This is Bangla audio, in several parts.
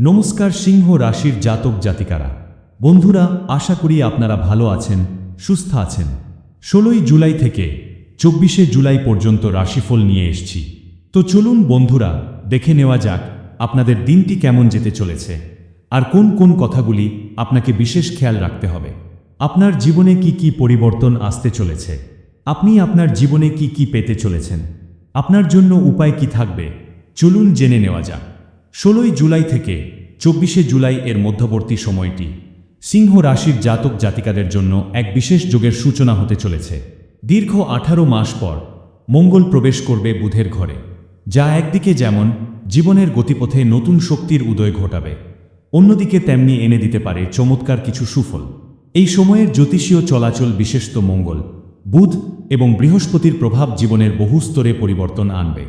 নমস্কার সিংহ রাশির জাতক জাতিকারা। বন্ধুরা, আশা করি আপনারা ভালো আছেন, সুস্থ আছেন। ষোলোই জুলাই থেকে চব্বিশে জুলাই পর্যন্ত রাশিফল নিয়ে এসছি। তো চলুন বন্ধুরা, দেখে নেওয়া যাক আপনাদের দিনটি কেমন যেতে চলেছে। আর কোন কোন কথাগুলি আপনাকে বিশেষ খেয়াল রাখতে হবে। আপনার জীবনে কি কি পরিবর্তন আসতে চলেছে? আপনি আপনার জীবনে কি কি পেতে চলেছেন? আপনার জন্য উপায় কি থাকবে? চলুন জেনে নেওয়া যাক। ষোলোই জুলাই থেকে চব্বিশে জুলাই এর মধ্যবর্তী সময়টি সিংহ রাশির জাতক জাতিকাদের জন্য এক বিশেষ যোগের সূচনা হতে চলেছে। দীর্ঘ আঠারো মাস পর মঙ্গল প্রবেশ করবে বুধের ঘরে, যা একদিকে যেমন জীবনের গতিপথে নতুন শক্তির উদয় ঘটাবে, অন্যদিকে তেমনি এনে দিতে পারে চমৎকার কিছু সুফল। এই সময়ের জ্যোতিষীয় চলাচল বিশেষত মঙ্গল, বুধ এবং বৃহস্পতির প্রভাব জীবনের বহু স্তরে পরিবর্তন আনবে।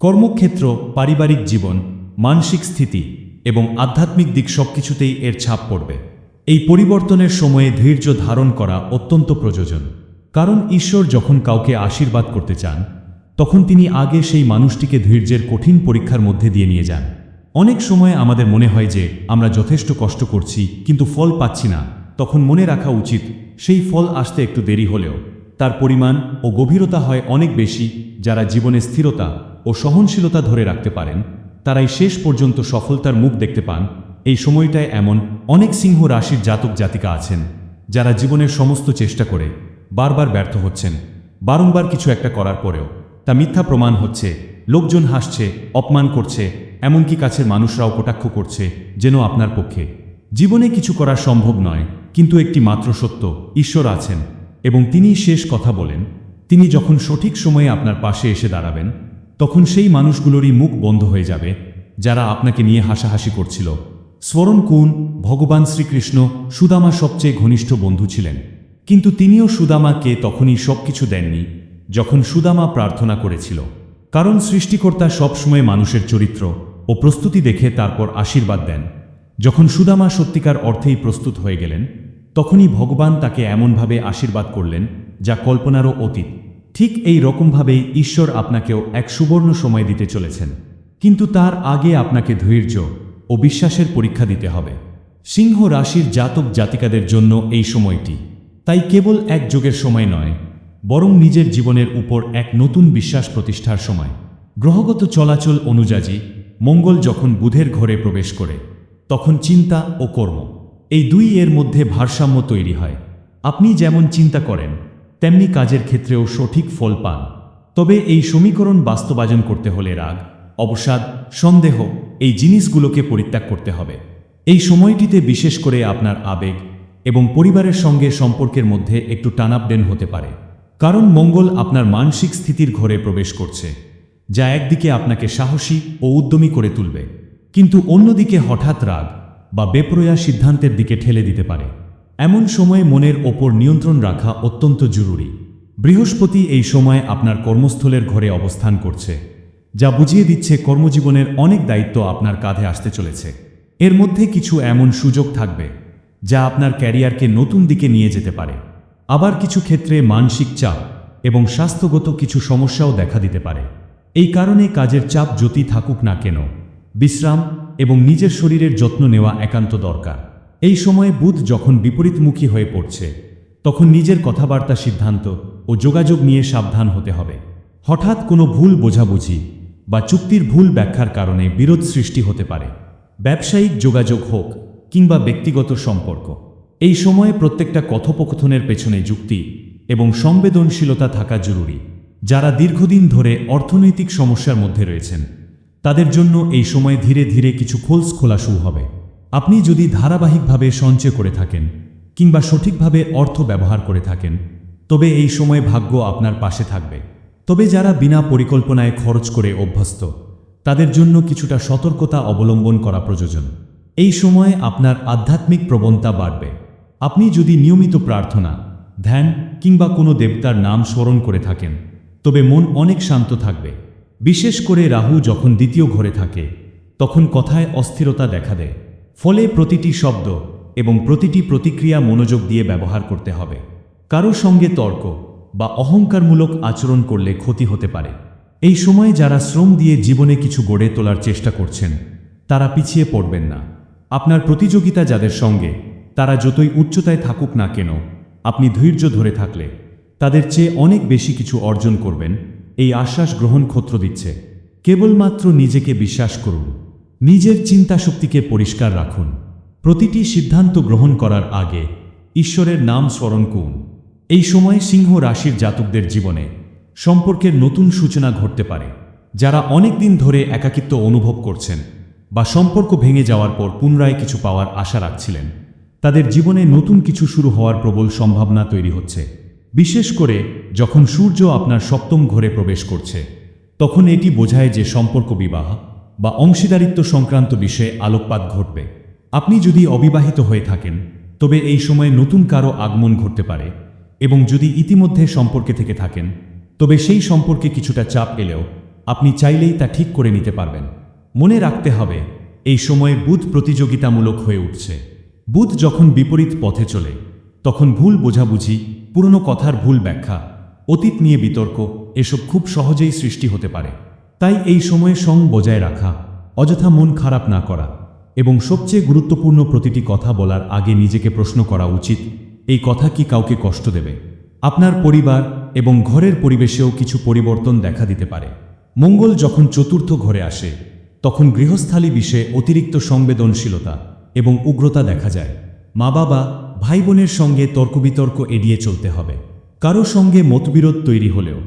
কর্মক্ষেত্র, পারিবারিক জীবন মানসিক স্থিতি এবং আধ্যাত্মিক দিক সবকিছুতেই এর ছাপ পড়বে। এই পরিবর্তনের সময়ে ধৈর্য ধারণ করা অত্যন্ত প্রয়োজন, কারণ ঈশ্বর যখন কাউকে আশীর্বাদ করতে চান, তখন তিনি আগে সেই মানুষটিকে ধৈর্যের কঠিন পরীক্ষার মধ্যে দিয়ে নিয়ে যান। অনেক সময় আমাদের মনে হয় যে আমরা যথেষ্ট কষ্ট করছি, কিন্তু ফল পাচ্ছি না। তখন মনে রাখা উচিত, সেই ফল আসতে একটু দেরি হলেও তার পরিমাণ ও গভীরতা হয় অনেক বেশি যারা জীবনে স্থিরতা ও সহনশীলতা ধরে রাখতে পারেন তারাই শেষ পর্যন্ত সফলতার মুখ দেখতে পান। এই সময়টায় এমন অনেক সিংহ রাশির জাতক জাতিকা আছেন, যারা জীবনের সমস্ত চেষ্টা করে বারবার ব্যর্থ হচ্ছেন। বারংবার কিছু একটা করার পরেও তা মিথ্যা প্রমাণ হচ্ছে, লোকজন হাসছে, অপমান করছে, এমনকি কাছের মানুষরাও কটাক্ষ করছে যেন আপনার পক্ষে। জীবনে কিছু করা সম্ভব নয়, কিন্তু একটি মাত্র সত্য, ঈশ্বর আছেন এবং তিনিই শেষ কথা বলেন। তিনি যখন সঠিক সময়ে আপনার পাশে এসে দাঁড়াবেন তখন সেই মানুষগুলোরই মুখ বন্ধ হয়ে যাবে, যারা আপনাকে নিয়ে হাসাহাসি করছিল। স্মরণ কুন ভগবান শ্রীকৃষ্ণ সুদামা সবচেয়ে ঘনিষ্ঠ বন্ধু ছিলেন। কিন্তু তিনিও সুদামাকে তখনই সবকিছু দেননি, যখন সুদামা প্রার্থনা করেছিল। কারণ সৃষ্টিকর্তা সবসময় মানুষের চরিত্র ও প্রস্তুতি দেখে তারপর আশীর্বাদ দেন। যখন সুদামা সত্যিকার অর্থেই প্রস্তুত হয়ে গেলেন, তখনই ভগবান তাকে এমনভাবে আশীর্বাদ করলেন, যা কল্পনারও অতীত। ঠিক এই রকমভাবেই ঈশ্বর আপনাকেও এক সুবর্ণ সময় দিতে চলেছেন। কিন্তু তার আগে আপনাকে ধৈর্য ও বিশ্বাসের পরীক্ষা দিতে হবে। সিংহ রাশির জাতক জাতিকাদের জন্য এই সময়টি। তাই কেবল এক যোগের সময় নয়, বরং নিজের জীবনের উপর এক নতুন বিশ্বাস প্রতিষ্ঠার সময়। গ্রহগত চলাচল অনুযায়ী, মঙ্গল যখন বুধের ঘরে প্রবেশ করে, তখন চিন্তা ও কর্ম, এই দুই এর মধ্যে ভারসাম্য তৈরি হয়। আপনি যেমন চিন্তা করেন তেমনি কাজের ক্ষেত্রেও সঠিক ফল পান। তবে এই সমীকরণ বাস্তবায়ন করতে হলে রাগ, অবসাদ, সন্দেহ এই জিনিসগুলোকে পরিত্যাগ করতে হবে। এই সময়টিতে বিশেষ করে আপনার আবেগ এবং পরিবারের সঙ্গে সম্পর্কের মধ্যে একটু টানাপডেন হতে পারে। কারণ মঙ্গল আপনার মানসিক স্থিতির ঘরে প্রবেশ করছে, যা একদিকে আপনাকে সাহসী ও উদ্যমী করে তুলবে। কিন্তু অন্যদিকে হঠাৎ রাগ বা বেপরোয়া সিদ্ধান্তের দিকে ঠেলে দিতে পারে। এমন সময়ে মনের ওপর নিয়ন্ত্রণ রাখা অত্যন্ত জরুরি। বৃহস্পতি এই সময় আপনার কর্মস্থলের ঘরে অবস্থান করছে, যা বুঝিয়ে দিচ্ছে কর্মজীবনের অনেক দায়িত্ব আপনার কাঁধে আসতে চলেছে। এর মধ্যে কিছু এমন সুযোগ থাকবে, যা আপনার ক্যারিয়ারকে নতুন দিকে নিয়ে যেতে পারে। আবার কিছু ক্ষেত্রে মানসিক চাপ এবং স্বাস্থ্যগত কিছু সমস্যাও দেখা দিতে পারে। এই কারণে কাজের চাপ যতই থাকুক না কেন, বিশ্রাম এবং নিজের শরীরের যত্ন নেওয়া একান্ত দরকার। এই সময়ে বুধ যখন বিপরীতমুখী হয়ে পড়ছে, তখন নিজের কথাবার্তা সিদ্ধান্ত ও যোগাযোগ নিয়ে সাবধান হতে হবে। হঠাৎ কোনো ভুল বোঝাবুঝি বা চুক্তির ভুল ব্যাখ্যার কারণে বিরোধ সৃষ্টি হতে পারে। ব্যবসায়িক যোগাযোগ হোক কিংবা ব্যক্তিগত সম্পর্ক, এই সময়ে প্রত্যেকটা কথোপকথনের পেছনে যুক্তি এবং সংবেদনশীলতা থাকা জরুরি। যারা দীর্ঘদিন ধরে অর্থনৈতিক সমস্যার মধ্যে রয়েছেন, তাদের জন্য এই সময়ে ধীরে ধীরে কিছু খোলস খোলা শুরু হবে। আপনি যদি ধারাবাহিকভাবে সঞ্চয় করে থাকেন কিংবা সঠিকভাবে অর্থ ব্যবহার করে থাকেন, তবে এই সময় ভাগ্য আপনার পাশে থাকবে। তবে যারা বিনা পরিকল্পনায় খরচ করে অভ্যস্ত, তাদের জন্য কিছুটা সতর্কতা অবলম্বন করা প্রয়োজন। এই সময়ে আপনার আধ্যাত্মিক প্রবণতা বাড়বে। আপনি যদি নিয়মিত প্রার্থনা, ধ্যান কিংবা কোনো দেবতার নাম স্মরণ করে থাকেন, তবে মন অনেক শান্ত থাকবে। বিশেষ করে রাহু যখন দ্বিতীয় ঘরে থাকে, তখন কথায় অস্থিরতা দেখা দেয়। ফলে প্রতিটি শব্দ এবং প্রতিটি প্রতিক্রিয়া মনোযোগ দিয়ে ব্যবহার করতে হবে। কারও সঙ্গে তর্ক বা অহংকারমূলক আচরণ করলে ক্ষতি হতে পারে। এই সময়ে যারা শ্রম দিয়ে জীবনে কিছু গড়ে তোলার চেষ্টা করছেন, তারা পিছিয়ে পড়বেন না। আপনার প্রতিযোগিতা যাদের সঙ্গে, তারা যতই উচ্চতায় থাকুক না কেন, আপনি ধৈর্য ধরে থাকলে তাদের চেয়ে অনেক বেশি কিছু অর্জন করবেন, এই আশ্বাস গ্রহণ ক্ষত্র দিচ্ছে। কেবলমাত্র নিজেকে বিশ্বাস করুন। নিজের চিন্তাশক্তিকে পরিষ্কার রাখুন। প্রতিটি সিদ্ধান্ত গ্রহণ করার আগে ঈশ্বরের নাম স্মরণ করুন। এই সময়ে সিংহ রাশির জাতকদের জীবনে সম্পর্কের নতুন সূচনা ঘটতে পারে, যারা অনেক দিন ধরে একাকিত্ব অনুভব করছেন বা সম্পর্ক ভেঙে যাওয়ার পর পুনরায় কিছু পাওয়ার আশা রাখছিলেন। তাদের জীবনে নতুন কিছু শুরু হওয়ার প্রবল সম্ভাবনা তৈরি হচ্ছে। বিশেষ করে যখন সূর্য আপনার সপ্তম ঘরে প্রবেশ করছে, তখন এটি বোঝায় যে সম্পর্ক বিবাহ বা অংশীদারিত্ব সংক্রান্ত বিষয়ে আলোকপাত ঘটবে। আপনি যদি অবিবাহিত হয়ে থাকেন, তবে এই সময়ে নতুন কারও আগমন ঘটতে পারে এবং যদি ইতিমধ্যে সম্পর্কে থেকে থাকেন, তবে সেই সম্পর্কে কিছুটা চাপ এলেও আপনি চাইলেই তা ঠিক করে নিতে পারবেন। মনে রাখতে হবে, এই সময়ে বুধ প্রতিযোগিতামূলক হয়ে উঠছে। বুধ যখন বিপরীত পথে চলে, তখন ভুল বোঝাবুঝি, পুরনো কথার ভুল ব্যাখ্যা, অতীত নিয়ে বিতর্ক, এসব খুব সহজেই সৃষ্টি হতে পারে। তাই এই সময়ে সং বজায় রাখা, অযথা মন খারাপ না করা এবং সবচেয়ে গুরুত্বপূর্ণ প্রতিটি কথা বলার আগে নিজেকে প্রশ্ন করা উচিত, এই কথা কি কাউকে কষ্ট দেবে? আপনার পরিবার এবং ঘরের পরিবেশেও কিছু পরিবর্তন দেখা দিতে পারে। মঙ্গল যখন চতুর্থ ঘরে আসে, তখন গৃহস্থালী বিষয়ে অতিরিক্ত সংবেদনশীলতা এবং উগ্রতা দেখা যায়। মা বাবা, ভাই বোনের সঙ্গে তর্কবিতর্ক এড়িয়ে চলতে হবে। কারও সঙ্গে মতবিরোধ তৈরি হলেও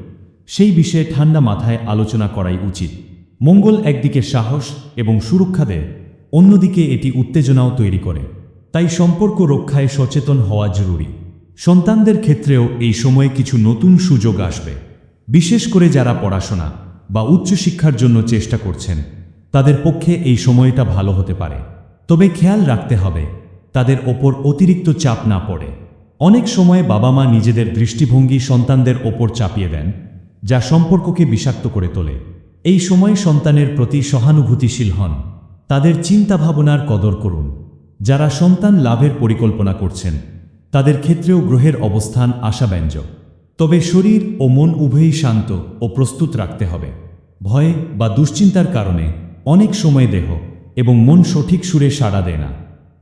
সেই বিষয়ে ঠান্ডা মাথায় আলোচনা করাই উচিত। মঙ্গল একদিকে সাহস এবং সুরক্ষা দেয়, অন্যদিকে এটি উত্তেজনাও তৈরি করে। তাই সম্পর্ক রক্ষায় সচেতন হওয়া জরুরি। সন্তানদের ক্ষেত্রেও এই সময়ে কিছু নতুন সুযোগ আসবে। বিশেষ করে যারা পড়াশোনা বা উচ্চশিক্ষার জন্য চেষ্টা করছেন, তাদের পক্ষে এই সময়টা ভালো হতে পারে। তবে খেয়াল রাখতে হবে, তাদের ওপর অতিরিক্ত চাপ না পড়ে। অনেক সময় বাবা মা নিজেদের দৃষ্টিভঙ্গি সন্তানদের ওপর চাপিয়ে দেন যা সম্পর্ককে বিষাক্ত করে তোলে। এই সময় সন্তানের প্রতি সহানুভূতিশীল হন। তাদের চিন্তাভাবনার কদর করুন। যারা সন্তান লাভের পরিকল্পনা করছেন, তাদের ক্ষেত্রেও গ্রহের অবস্থান আশাব্যঞ্জক। তবে শরীর ও মন উভয়ই শান্ত ও প্রস্তুত রাখতে হবে। ভয় বা দুশ্চিন্তার কারণে অনেক সময় দেহ এবং মন সঠিক সুরে সাড়া দেয় না।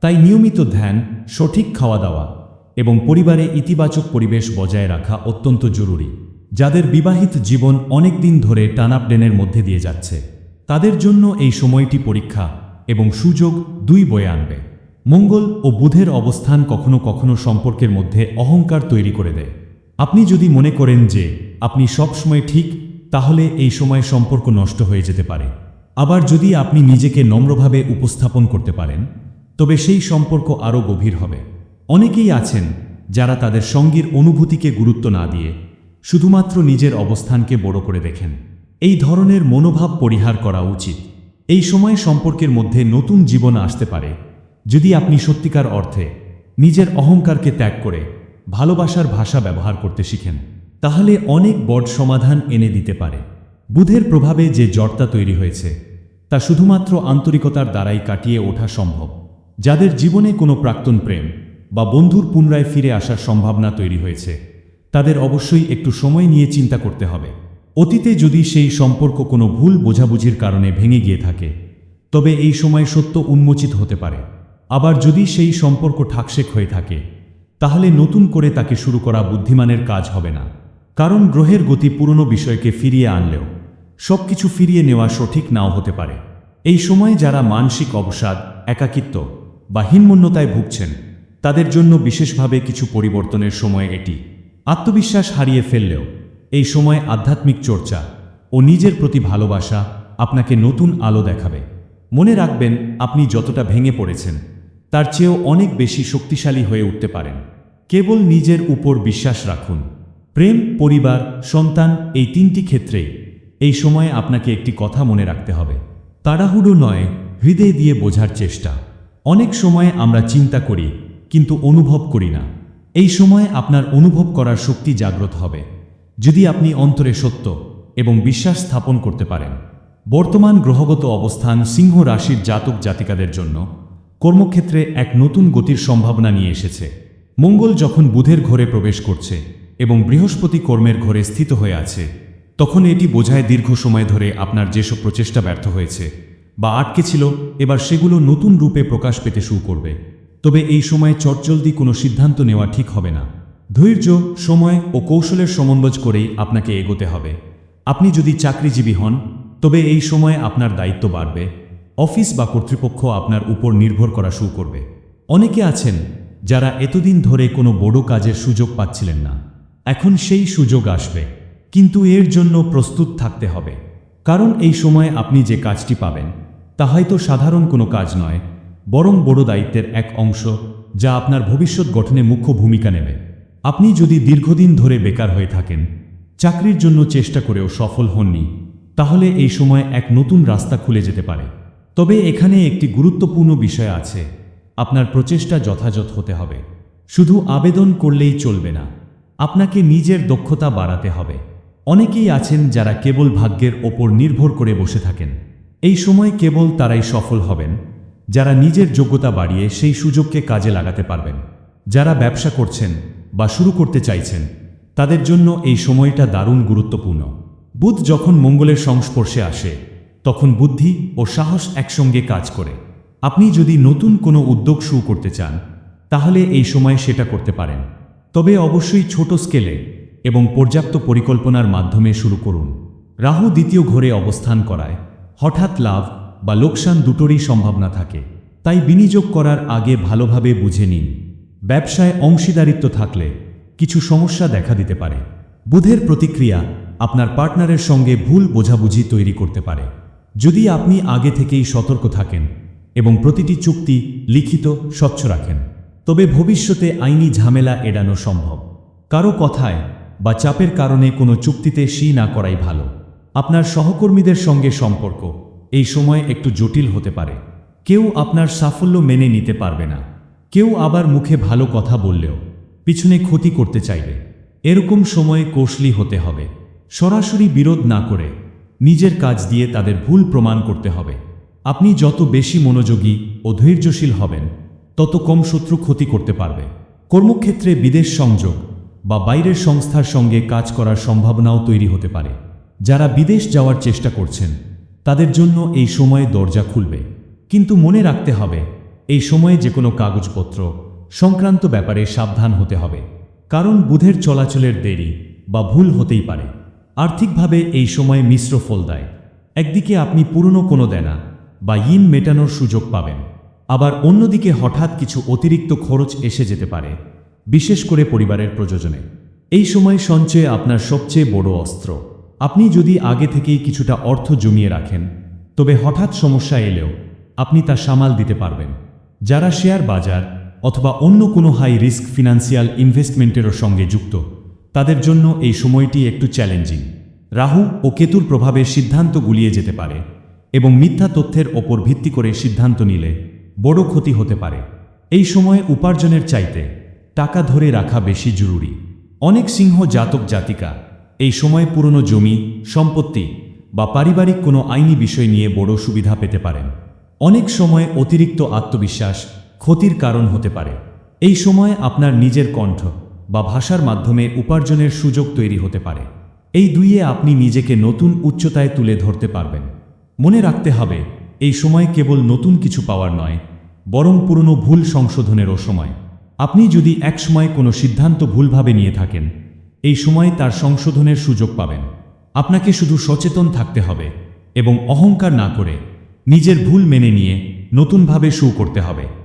তাই নিয়মিত ধ্যান, সঠিক খাওয়া দাওয়া এবং পরিবারে ইতিবাচক পরিবেশ বজায় রাখা অত্যন্ত জরুরি। যাদের বিবাহিত জীবন অনেক দিন ধরে টানাপডেনের মধ্যে দিয়ে যাচ্ছে। তাদের জন্য এই সময়টি পরীক্ষা এবং সুযোগ দুই বয়ে আনবে। মঙ্গল ও বুধের অবস্থান কখনো কখনো সম্পর্কের মধ্যে অহংকার তৈরি করে দেয়। আপনি যদি মনে করেন যে আপনি সবসময় ঠিক, তাহলে এই সময় সম্পর্ক নষ্ট হয়ে যেতে পারে। আবার যদি আপনি নিজেকে নম্রভাবে উপস্থাপন করতে পারেন, তবে সেই সম্পর্ক আরও গভীর হবে। অনেকেই আছেন যারা তাদের সঙ্গীর অনুভূতিকে গুরুত্ব না দিয়ে শুধুমাত্র নিজের অবস্থানকে বড় করে দেখেন। এই ধরনের মনোভাব পরিহার করা উচিত। এই সময় সম্পর্কের মধ্যে নতুন জীবন আসতে পারে। যদি আপনি সত্যিকার অর্থে নিজের অহংকারকে ত্যাগ করে ভালোবাসার ভাষা ব্যবহার করতে শিখেন, তাহলে অনেক বড় সমাধান এনে দিতে পারে। বুধের প্রভাবে যে জড়তা তৈরি হয়েছে, তা শুধুমাত্র আন্তরিকতার দ্বারাই কাটিয়ে ওঠা সম্ভব। যাদের জীবনে কোনো প্রাক্তন প্রেম বা বন্ধুর পুনরায় ফিরে আসার সম্ভাবনা তৈরি হয়েছে। তাদের অবশ্যই একটু সময় নিয়ে চিন্তা করতে হবে। অতীতে যদি সেই সম্পর্ক কোনো ভুল বোঝাবুঝির কারণে ভেঙে গিয়ে থাকে, তবে এই সময় সত্য উন্মোচিত হতে পারে। আবার যদি সেই সম্পর্ক ঠাকশেক হয়ে থাকে, তাহলে নতুন করে তাকে শুরু করা বুদ্ধিমানের কাজ হবে না। কারণ গ্রহের গতি পুরনো বিষয়কে ফিরিয়ে আনলেও, সবকিছু ফিরিয়ে নেওয়া সঠিক নাও হতে পারে। এই সময়ে যারা মানসিক অবসাদ, একাকিত্ব বা হীনমন্যতায় ভুগছেন, তাদের জন্য বিশেষভাবে কিছু পরিবর্তনের সময় এটি। আত্মবিশ্বাস হারিয়ে ফেললেও এই সময় আধ্যাত্মিক চর্চা ও নিজের প্রতি ভালোবাসা আপনাকে নতুন আলো দেখাবে। মনে রাখবেন, আপনি যতটা ভেঙে পড়েছেন, তার চেয়েও অনেক বেশি শক্তিশালী হয়ে উঠতে পারেন। কেবল নিজের উপর বিশ্বাস রাখুন। প্রেম, পরিবার, সন্তান এই তিনটি ক্ষেত্রেই এই সময়ে আপনাকে একটি কথা মনে রাখতে হবে। তাড়াহুড়ো নয়, হৃদয় দিয়ে বোঝার চেষ্টা। অনেক সময় আমরা চিন্তা করি, কিন্তু অনুভব করি না। এই সময় আপনার অনুভব করার শক্তি জাগ্রত হবে। যদি আপনি অন্তরে সত্য এবং বিশ্বাস স্থাপন করতে পারেন, বর্তমান গ্রহগত অবস্থান সিংহ রাশির জাতক জাতিকাদের জন্য কর্মক্ষেত্রে এক নতুন গতির সম্ভাবনা নিয়ে এসেছে। মঙ্গল যখন বুধের ঘরে প্রবেশ করছে এবং বৃহস্পতি কর্মের ঘরে স্থিত হয়ে আছে, তখন এটি বোঝায় দীর্ঘ সময় ধরে আপনার যেসব প্রচেষ্টা ব্যর্থ হয়েছে বা আটকে ছিল, এবার সেগুলো নতুন রূপে প্রকাশ পেতে শুরু করবে। তবে এই সময় চটজলদি কোনো সিদ্ধান্ত নেওয়া ঠিক হবে না। ধৈর্য, সময় ও কৌশলের সমন্বয় করেই আপনাকে এগোতে হবে। আপনি যদি চাকরিজীবী হন, তবে এই সময়ে আপনার দায়িত্ব বাড়বে। অফিস বা কর্তৃপক্ষ আপনার উপর নির্ভর করা শুরু করবে। অনেকে আছেন যারা এতদিন ধরে কোনো বড় কাজের সুযোগ পাচ্ছিলেন না। এখন সেই সুযোগ আসবে। কিন্তু এর জন্য প্রস্তুত থাকতে হবে। কারণ এই সময়ে আপনি যে কাজটি পাবেন, তা হয়তো সাধারণ কোনো কাজ নয় বরং বড় দায়িত্বের এক অংশ যা আপনার ভবিষ্যৎ গঠনে মুখ্য ভূমিকা নেবে। আপনি যদি দীর্ঘদিন ধরে বেকার হয়ে থাকেন, চাকরির জন্য চেষ্টা করেও সফল হননি, তাহলে এই সময় এক নতুন রাস্তা খুলে যেতে পারে। তবে এখানে একটি গুরুত্বপূর্ণ বিষয় আছে, আপনার প্রচেষ্টা যথাযথ হতে হবে। শুধু আবেদন করলেই চলবে না, আপনাকে নিজের দক্ষতা বাড়াতে হবে। অনেকেই আছেন যারা কেবল ভাগ্যের ওপর নির্ভর করে বসে থাকেন। এই সময় কেবল তারাই সফল হবেন যারা নিজের যোগ্যতা বাড়িয়ে সেই সুযোগকে কাজে লাগাতে পারবেন। যারা ব্যবসা করছেন বা শুরু করতে চাইছেন, তাদের জন্য এই সময়টা দারুণ গুরুত্বপূর্ণ। বুধ যখন মঙ্গলের সংস্পর্শে আসে, তখন বুদ্ধি ও সাহস একসঙ্গে কাজ করে। আপনি যদি নতুন কোনো উদ্যোগ শুরু করতে চান, তাহলে এই সময় সেটা করতে পারেন। তবে অবশ্যই ছোট স্কেলে এবং পর্যাপ্ত পরিকল্পনার মাধ্যমে শুরু করুন। রাহু দ্বিতীয় ঘরে অবস্থান করায় হঠাৎ লাভ বা লোকসান দুটোরই সম্ভাবনা থাকে। তাই বিনিয়োগ করার আগে ভালোভাবে বুঝে নিন। ব্যবসায় অংশীদারিত্ব থাকলে কিছু সমস্যা দেখা দিতে পারে। বুধের প্রতিক্রিয়া আপনার পার্টনারের সঙ্গে ভুল বোঝাবুঝি তৈরি করতে পারে। যদি আপনি আগে থেকেই সতর্ক থাকেন এবং প্রতিটি চুক্তি লিখিত, স্বচ্ছ রাখেন, তবে ভবিষ্যতে আইনি ঝামেলা এড়ানো সম্ভব। কারও কথায় বা চাপের কারণে কোনো চুক্তিতে সি না করাই ভালো। আপনার সহকর্মীদের সঙ্গে সম্পর্ক এই সময় একটু জটিল হতে পারে। কেউ আপনার সাফল্য মেনে নিতে পারবে না। কেউ আবার মুখে ভালো কথা বললেও পিছনে ক্ষতি করতে চাইবে। এরকম সময়ে কৌশলী হতে হবে। সরাসরি বিরোধ না করে নিজের কাজ দিয়ে তাদের ভুল প্রমাণ করতে হবে। আপনি যত বেশি মনোযোগী ও ধৈর্যশীল হবেন, তত কম শত্রু ক্ষতি করতে পারবে। কর্মক্ষেত্রে বিদেশ সংযোগ বা বাইরের সংস্থার সঙ্গে কাজ করার সম্ভাবনাও তৈরি হতে পারে। যারা বিদেশ যাওয়ার চেষ্টা করছেন তাদের জন্য এই সময়ে দরজা খুলবে। কিন্তু মনে রাখতে হবে, এই সময়ে যে কোনো কাগজপত্র, সংক্রান্ত ব্যাপারে সাবধান হতে হবে। কারণ বুধের চলাচলের দেরি বা ভুল হতেই পারে। আর্থিকভাবে এই সময়ে মিশ্র ফল দেয়। একদিকে আপনি পুরনো কোনো দেনা বা ইন মেটানোর সুযোগ পাবেন। আবার অন্যদিকে হঠাৎ কিছু অতিরিক্ত খরচ এসে যেতে পারে, বিশেষ করে পরিবারের প্রযোজনে। এই সময় সঞ্চয় আপনার সবচেয়ে বড় অস্ত্র। আপনি যদি আগে থেকেই কিছুটা অর্থ জমিয়ে রাখেন, তবে হঠাৎ সমস্যা এলেও আপনি তা সামাল দিতে পারবেন। যারা শেয়ার বাজার অথবা অন্য কোনো হাই রিস্ক ফিনান্সিয়াল ইনভেস্টমেন্টেরও সঙ্গে যুক্ত, তাদের জন্য এই সময়টি একটু চ্যালেঞ্জিং রাহু ও কেতুর প্রভাবে সিদ্ধান্ত গুলিয়ে যেতে পারে এবং মিথ্যা তথ্যের ওপর ভিত্তি করে সিদ্ধান্ত নিলে বড় ক্ষতি হতে পারে। এই সময়ে উপার্জনের চাইতে টাকা ধরে রাখা বেশি জরুরি। অনেক সিংহ জাতক জাতিকা এই সময় পুরনো জমি, সম্পত্তি বা পারিবারিক কোনো আইনি বিষয় নিয়ে বড় সুবিধা পেতে পারেন। অনেক সময় অতিরিক্ত আত্মবিশ্বাস ক্ষতির কারণ হতে পারে। এই সময় আপনার নিজের কণ্ঠ বা ভাষার মাধ্যমে উপার্জনের সুযোগ তৈরি হতে পারে। এই দুইয়ে আপনি নিজেকে নতুন উচ্চতায় তুলে ধরতে পারবেন। মনে রাখতে হবে, এই সময় কেবল নতুন কিছু পাওয়ার নয়, বরং পুরনো ভুল সংশোধনেরও সময়। আপনি যদি একসময় কোনো সিদ্ধান্ত ভুলভাবে নিয়ে থাকেন এই সময় তার সংশোধনের সুযোগ পাবেন। আপনাকে শুধু সচেতন থাকতে হবে এবং অহংকার না করে নিজের ভুল মেনে নিয়ে নতুনভাবে শু করতে হবে।